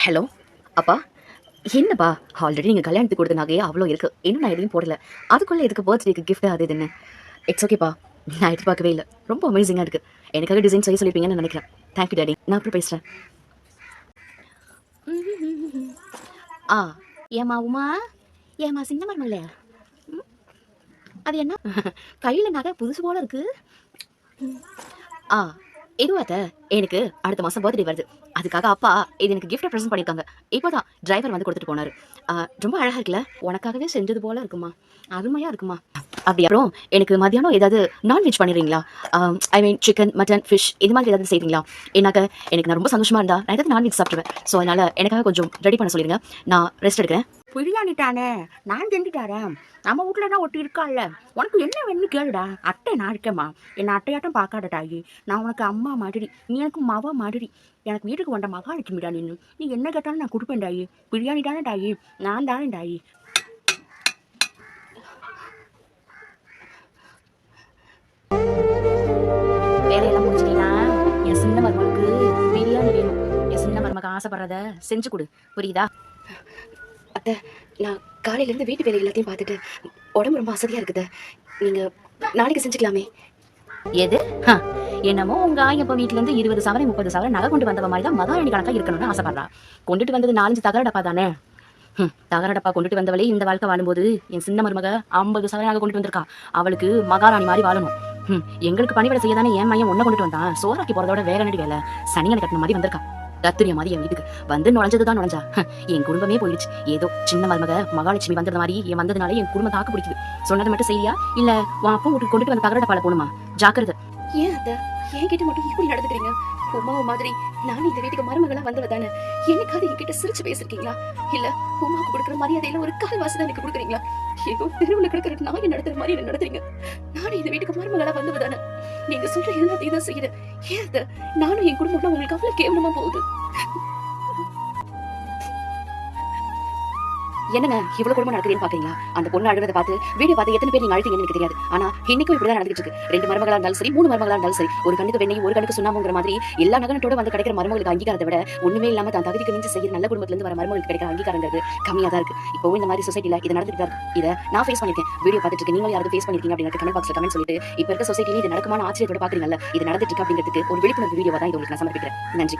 Hello அப்பா என்னப்பா? Already நீங்கள் கல்யாணத்துக்கு கொடுத்த நகையே அவ்வளோ இருக்குது இன்னும் நான் எதையும் போடல. அதுக்குள்ளே இதுக்கு பர்த்டேக்கு gift அது இதுன்னு? இட்ஸ் ஓகேப்பா நான் எதிர்பார்க்கவே இல்லை. ரொம்ப அமேசிங்காக இருக்குது எனக்காக டிசைன் செய்ய சொல்லியிருப்பீங்கன்னு நினைக்கிறேன். தேங்க்யூ டேடி நான் அப்புறம் பேசுகிறேன் ஆ ஏமா உமா? ஏமா சின்ன மருமகளே ம்? அது என்ன? கையில் நகை புதுசு போல இருக்குது ஆ இதுவாத்த எனக்கு அடுத்த மாதம் பர்த்டே வருது. அதுக்காக அப்பா இது எனக்கு கிஃப்ட் ப்ரெசென்ட் பண்ணியிருக்காங்க. இப்போதான் டிரைவர் வந்து கொடுத்துட்டு போனாரு. ரொம்ப அழகாக இருக்குல்ல? உனக்காகவே செஞ்சது போல இருக்குமா? அருமையாக இருக்குமா? அப்படி அப்புறம் எனக்கு மதியானம் ஏதாவது நான்வெஜ் பண்ணிடுறீங்களா? I mean chicken mutton fish இது மாதிரி ஏதாவது செய்கிறீங்களா என்னாக்க எனக்கு நான் ரொம்ப சந்தோஷமாக இருந்தால் நான் ஏதாவது நான்வெஜ் சாப்பிடுவேன் ஸோ அதனால் எனக்காக கொஞ்சம் ரெடி பண்ண சொல்லிடுங்க நான் ரெஸ்ட் எடுக்கிறேன். பிரியாணி நான் செஞ்சுட்டாரேன் நம்ம வீட்ல தான் ஒட்டி இருக்காள்ல உனக்கு என்ன வேணும்னு கேளுடா. அட்டை நான் இருக்கேம்மா. என்னை அட்டையாட்டம் பார்க்காத தாயி. நான் உனக்கு அம்மா மாதிரி நீ எனக்கு மவ மாதிரி. எனக்கு வீட்டுக்கு வந்த மகாலட்சுமிடா நின்று நீ என்ன கேட்டாலும் நான் கொடுப்பேன் டாயி பிரியாணி தானே டாயி நான் தானே டாயி வேலையெல்லாம் முடிச்சிட்டீங்கன்னா என் சின்ன மருமகளுக்கு பிரியாணி வேணும். என் சின்ன மருமக ஆசைப்படுறத செஞ்சு கொடு. புரியுதா? அத்தை நான் காலையிலேருந்து வீட்டு வேலை எல்லாத்தையும் பார்த்துட்டு உடம்பு ரொம்ப அசதியாக இருக்குது. நீங்கள் நாளைக்கு செஞ்சுக்கலாமே. எது? என்னமோ உங்க ஆயப்ப வீட்ல இருந்து இருபது சவரை முப்பது சவரை நகை கொண்டு வந்தவ மாதிரி தான் மகாராணி கணக்கா இருக்கணும்னு ஆசைப்படுறா. கொண்டுட்டு வந்தது நாலஞ்சு தகரடப்பா தானே? தகரடப்பா கொண்டுட்டு வந்தவளே இந்த வாழ்க்கை வாழும்போது என் சின்ன மருமக ஐம்பது சவரை நகை கொண்டுட்டு வந்திருக்கா. அவளுக்கு மகாராணி மாதிரி வாழணும். எங்களுக்கு பணிவிட செய்ய தானே என் மையம் ஒன்ன கொண்டுட்டு வந்தான். சோறாக்கி போறதோட வேற நடி வேலை? சனியனை கட்டின மாதிரி வந்திருக்கா. ரத்துரிய மாதிரி என் வீட்டுக்கு வந்து நுழைஞ்சது தான் நுழைஞ்சா என் குடும்பமே போயிடுச்சு ஏதோ சின்ன மருமக மகாலட்சுமி வந்தது மாதிரி என் வந்ததுனால என் குடும்பம் தாக்கு பிடிக்குது. சொன்னது மட்டும் செய்யா இல்ல உன் அப்பா வீட்டுக்கு கொண்டுட்டு வந்து தகரட பால போகணுமா ஜாக்கிரதை. ஏன் அத்தை? என்கிட்ட மட்டும் இப்படி நடந்துக்கிறீங்க? உமாவை மாதிரி நானும் இந்த வீட்டுக்கு மருமகளா வந்தவ தானே என்னைக்காவது என்கிட்ட சிரிச்சு பேசிருக்கீங்களா? இல்ல உமாவுக்கு கொடுக்குற மரியாதையில ஒரு கால்வாசி தான் எனக்கு கொடுக்குறீங்களா? ஏதோ தெருவில் கிடக்கிற நாய் நடத்துற மாதிரி என்ன நடத்துறீங்க? நானும் இந்த வீட்டுக்கு மருமகளா வந்தவ தானே நீங்க சொல்ற எல்லாத்தையும் தான் செய்யறேன். ஏன் நானும் என் குடும்பம்லாம் உங்களுக்கு அவ்வளவு கேவலமா போகுது. என்னங்க இவ்வளவு குடும்பம் நடக்குதுன்னு பாக்குறீங்களா? அந்த பொண்ணு அழுறத பார்த்து வீடியோ பார்த்து எத்தனை பேர் நீங்க அழுத்தீங்கன்னு எனக்கு தெரியாது. ஆனா இன்னைக்கும் இப்படிதான் நடந்துட்டு இருக்கு. ரெண்டு மருமகளா இருந்தாலும் சரி மூணு மருமகளா இருந்தாலும் சரி ஒரு கண்ணுக்கு வெண்ணையும் ஒரு கண்ணுக்கு சுண்ணாமுங்கிற மாதிரி எல்லா நகனத்தோட வந்து கிடைக்கிற மருமகளுக்கு அங்கீகாரத்தை விட ஒண்ணுமே இல்லாம தான் தகுதிக்கு மிஞ்சி செய்ய நல்ல குடும்பத்துல இருந்து வர மருமகளுக்கு கிடைக்கிற அங்கீகாரங்கிறது கம்மியா தான் இருக்கு. இப்போ இந்த மாதிரி சொசைட்டில இது நடந்துட்டு தான் இருக்கு. இதை நான் ஃபேஸ் பண்ணிருக்கேன் வீடியோ பார்த்துட்டு இருக்கு நீங்களும் யாராவது ஃபேஸ் பண்ணிருக்கீங்க அப்படின்னு கமெண்ட் பாக்ஸ்ல கமெண்ட் சொல்லிட்டு இப்ப இருக்க சொசைட்டில இது நடக்குமான ஆச்சரியத்தோட பாக்குறீங்கல்ல இது நடந்துட்டு இருக்கு அப்படிங்கிறதுக்கு ஒரு விழிப்புணர்வு வீடியோ தான் இது உங்களுக்கு நான் சமர்ப்பிக்கிறேன். நன்றி.